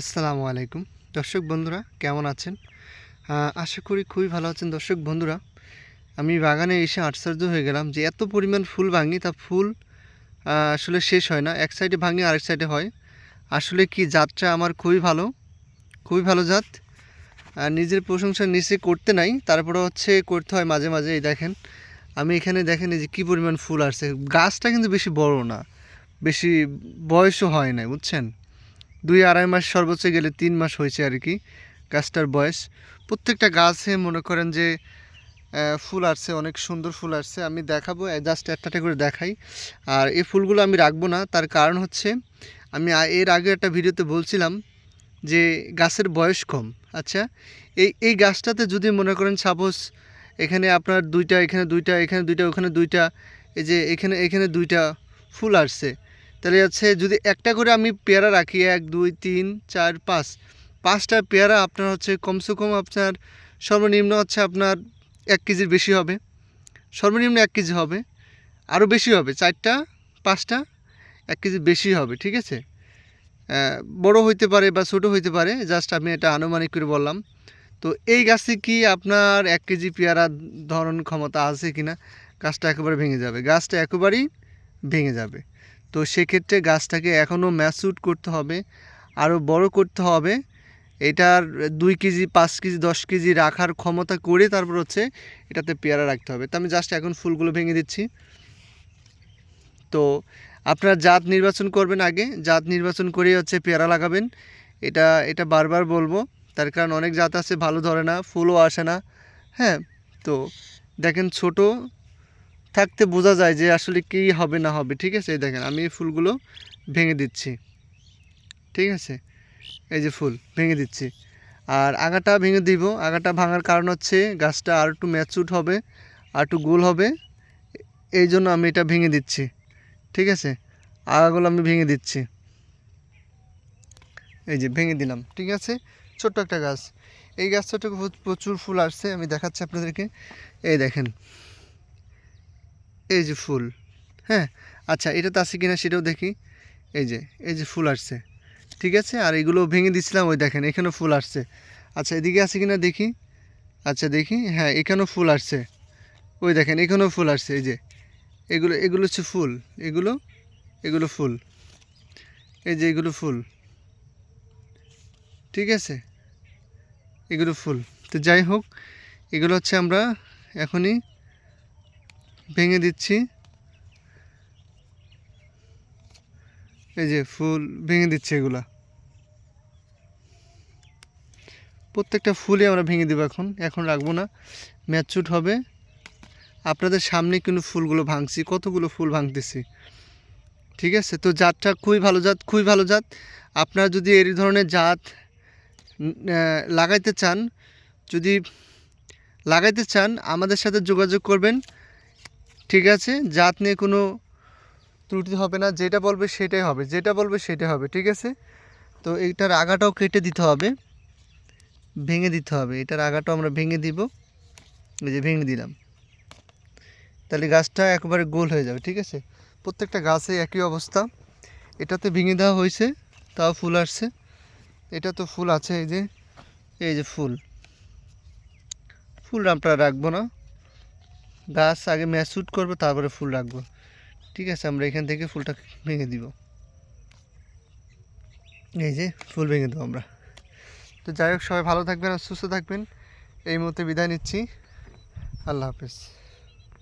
আসসালামু আলাইকুম। দর্শক বন্ধুরা, কেমন আছেন? আশা করি খুবই ভালো আছেন। দর্শক বন্ধুরা, আমি বাগানে এসে আশ্চর্য হয়ে গেলাম যে এত পরিমাণ ফুল ভাঙি, তা ফুল আসলে শেষ হয় না। এক সাইডে ভাঙি, আরেক সাইডে হয়। আসলে কি জাতটা আমার খুবই ভালো খুবই ভালো জাত। আর নিজের প্রশংসা নিচে করতে নাই তারপরে হচ্ছে করতে হয় মাঝে মাঝে। এই দেখেন, আমি এখানে দেখেন এই যে কী পরিমাণ ফুল আসছে। গাছটা কিন্তু বেশি বড় না, বেশি বয়সও হয় না বুঝছেন? দুই আড়াই মাস সর্বোচ্চ গেলে তিন মাস হয়েছে আর কি, গাছটার বয়স। প্রত্যেকটা গাছে মনে করেন যে ফুল আসছে, অনেক সুন্দর ফুল আসছে। আমি দেখাবো জাস্ট একটা করে দেখাই। আর এই ফুলগুলো আমি রাখব না, তার কারণ হচ্ছে, আমি এর আগে একটা ভিডিওতে বলছিলাম যে, গাছের বয়স কম। আচ্ছা এই এই গাছটাতে যদি মনে করেন সাপোজ এখানে আপনার দুইটা, এখানে দুইটা এখানে দুইটা, ওখানে দুইটা, এই যে, এখানে এখানে দুইটা ফুল আসছে তাহলে হচ্ছে যদি একটা করে আমি পেয়ারা রাখি, এক, দুই, তিন, চার, পাঁচ, পাঁচটা পেয়ারা আপনার হচ্ছে কমসে কম আপনার সর্বনিম্ন হচ্ছে আপনার এক কেজির বেশি হবে। সর্বনিম্ন এক কেজি হবে আরও বেশি হবে, চারটা, পাঁচটা, এক কেজি বেশি হবে, ঠিক আছে? বড় হইতে পারে বা ছোট হইতে পারে, জাস্ট আমি এটা আনুমানিক করে বললাম। তো এই গাছে কি আপনার এক কেজি পেয়ারা ধরন ক্ষমতা আছে কি না গাছটা একেবারে ভেঙে যাবে। গাছটা একেবারেই ভেঙে যাবে। তো সেক্ষেত্রে গাছটাকে এখনও ম্যাচুট করতে হবে। আরও বড় করতে হবে। এটার দুই কেজি, পাঁচ কেজি, দশ কেজি রাখার ক্ষমতা করে তারপর হচ্ছে এটাতে পেয়ারা রাখতে হবে। তো আমি জাস্ট এখন ফুলগুলো ভেঙে দিচ্ছি। তো আপনারা জাত নির্বাচন করবেন আগে। জাত নির্বাচন করে হচ্ছে পেয়ারা লাগাবেন। এটা এটা বারবার বলব। তার কারণ অনেক জাত আছে, ভালো ধরে না, ফুলও আসে না। হ্যাঁ তো দেখেন ছোট থাকতে বোঝা যায় যে আসলে কী হবে না হবে, ঠিক আছে? এই দেখেন, আমি এই ফুলগুলো ভেঙে দিচ্ছি। ঠিক আছে? এই যে ফুল, ভেঙে দিচ্ছি। আর আগাটা ভেঙে দিব। আগাটা ভাঙার কারণ হচ্ছে গাছটা আর একটু ম্যাচুট হবে, আর একটু গোল হবে। এই জন্য আমি এটা ভেঙে দিচ্ছি। ঠিক আছে? আগাগুলো আমি ভেঙে দিচ্ছি। এই যে ভেঙে দিলাম, ঠিক আছে? ছোট্ট একটা গাছ। এই গাছটাতে প্রচুর ফুল আসছে, আমি দেখাচ্ছি আপনাদেরকে। এই দেখেন এই যে ফুল হ্যাঁ? আচ্ছা এটা এটাতে আছে কিনা সেটাও দেখি। এই যে এই যে ফুল আসছে, ঠিক আছে? আর এগুলো ভেঙে দিচ্ছিলাম ওই দেখেন, এখানেও ফুল আসছে। আচ্ছা এদিকে আছে কিনা দেখি? আচ্ছা দেখি হ্যাঁ এখানেও ফুল আসছে। ওই দেখেন, এখানেও ফুল আসছে, এই যে। এগুলো এগুলো হচ্ছে ফুল, এগুলো এগুলো ফুল। এই যে এগুলো ফুল, ঠিক আছে? এগুলো ফুল। তো যাই হোক, এগুলো হচ্ছে আমরা এখনই ভেঙে দিচ্ছি। এই যে ফুল ভেঙে দিচ্ছে এগুলা। প্রত্যেকটা ফুলই আমরা ভেঙে দেবো এখন এখন রাখব না। ম্যাচুট হবে। আপনাদের সামনে কিন্তু ফুলগুলো ভাঙছি, কতগুলো ফুল ভাঙতেছি। ঠিক আছে? তো জাতটা খুবই ভালো জাত, খুবই ভালো জাত। আপনারা যদি এই ধরনের জাত লাগাইতে চান, যদি লাগাইতে চান, আমাদের সাথে যোগাযোগ করবেন। ঠিক আছে? জাত নিয়ে কোনো ত্রুটি হবে না। যেটা বলবে সেটাই হবে। যেটা বলবে সেটাই হবে, ঠিক আছে? তো এইটার আগাটাও কেটে দিতে হবে। ভেঙে দিতে হবে। এটার আগাটাও আমরা ভেঙে দিব। এই যে ভেঙে দিলাম। তাহলে গাছটা একেবারে গোল হয়ে যাবে, ঠিক আছে? প্রত্যেকটা গাছে একই অবস্থা। এটাতে ভেঙে দেওয়া হয়েছে, তাও ফুল আসছে। এটা তো ফুল আছে, এই যে এই যে ফুল। ফুল আমরা রাখব না। গাছ আগে ম্যাচুট করব, তারপরে ফুল রাখব। ঠিক আছে, আমরা এখান থেকে ফুলটা ভেঙে দিব। এই যে, ফুল ভেঙে দেবো আমরা। তো যাই হোক, সবাই ভালো থাকবেন আর সুস্থ থাকবেন। এই মুহূর্তে বিদায় নিচ্ছি। আল্লাহ হাফেজ।